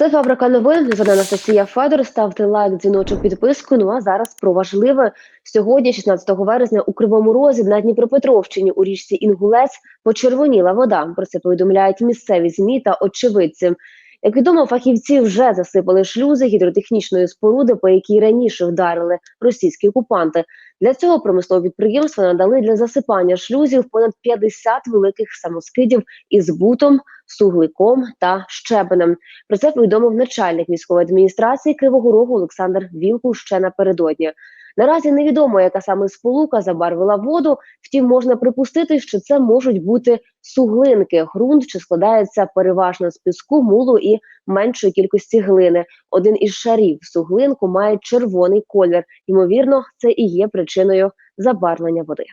Це фабрика новин. З Анастасія Федор. Ставте лайк, дзвіночок, підписку. Ну а зараз про важливе. Сьогодні, 16 вересня, у Кривому Розі на Дніпропетровщині у річці Інгулець почервоніла вода. Про це повідомляють місцеві змі та очевидці. Як відомо, фахівці вже засипали шлюзи гідротехнічної споруди, по якій раніше вдарили російські окупанти. Для цього промислові підприємства надали для засипання шлюзів понад 50 великих самоскидів із бутом, сугликом та щебенем. Про це повідомив начальник військової адміністрації Кривого Рогу Олександр Вілкул ще напередодні. Наразі невідомо, яка саме сполука забарвила воду. Втім, можна припустити, що це можуть бути суглинки. Грунт, що складається переважно з піску, мулу і меншої кількості глини. Один із шарів суглинку має червоний колір. Ймовірно, це і є причиною забарвлення води.